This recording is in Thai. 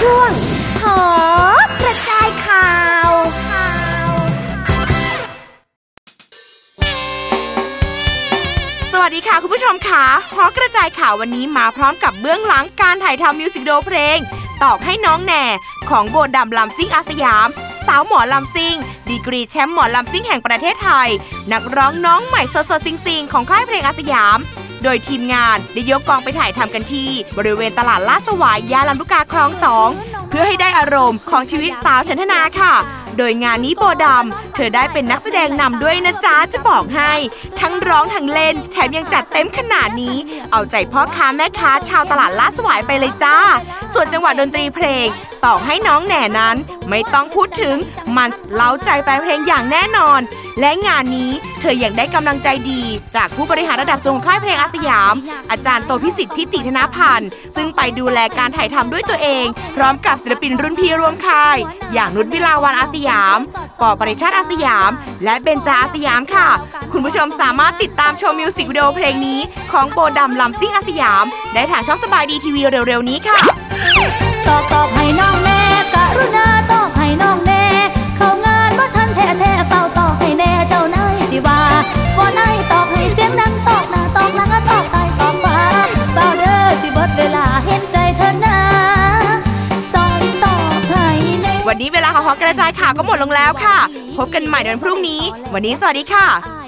ช่วงขอกระจายข่าวข่าวสวัสดีค่ะคุณผู้ชมค่ะฮอกระจายข่าววันนี้มาพร้อมกับเบื้องหลังการถ่ายทำมิวสิกวิดีโอเพลง ตอบให้น้องแหน่ ของโบดำลำซิ่งอาสยาม สาวหมอลำซิ่ง ดีกรีแชมป์หมอลำซิ่งแห่งประเทศไทย นักร้องน้องใหม่สดสดๆซิงๆ ของค่ายเพลงอาสยาม โดยทีมงานได้ยกกองไปถ่ายทำกันที่ บริเวณตลาดลาดสวายยาลำลูกกาคลองสองเพื่อให้ได้อารมณ์ของชีวิตสาวชันธนาค่ะ โดยงานนี้โบดำเธอได้เป็นนักแสดงนำด้วยนะจ๊ะจะบอกให้ ทั้งร้องทั้งเล่น แถมยังจัดเต็มขนาดนี้ เอาใจพ่อค้าแม่ค้าชาวตลาดลาดสวายไปเลยจ้าส่วนจังหวะดนตรีเพลง ต่อให้น้องแหน่นั้นไม่ต้องพูดถึง มันเล้าใจแฟนเพลงอย่างแน่นอน และงานนี้เธอยังได้กำลังใจดี จากผู้บริหารระดับสูงของค่ายเพลงอาสยาม อาจารย์โตพิสิทธิ์ทิติธนพันธ์ ซึ่งไปดูแลการถ่ายทำด้วยตัวเอง พร้อมกับศิลปินรุ่นพี่ร่วมค่าย อย่างนุชวิลาวันอาสยาม ปอปริชาติอาสยาม และเบนจาอาสยามค่ะ คุณผู้ชมสามารถติดตามชมมิวสิกวิดีโอเพลงนี้ ของโบดำลำซิ่งอาสยาม ได้ทางช่องสบายดีทีวีเร็วๆนี้ค่ะ ตอบตอบให้น้องแม่ วันนี้เวลาของฮอกกระจายข่าวก็หมดลงแล้วค่ะ พบกันใหม่ในวันพรุ่งนี้ วันนี้สวัสดีค่ะ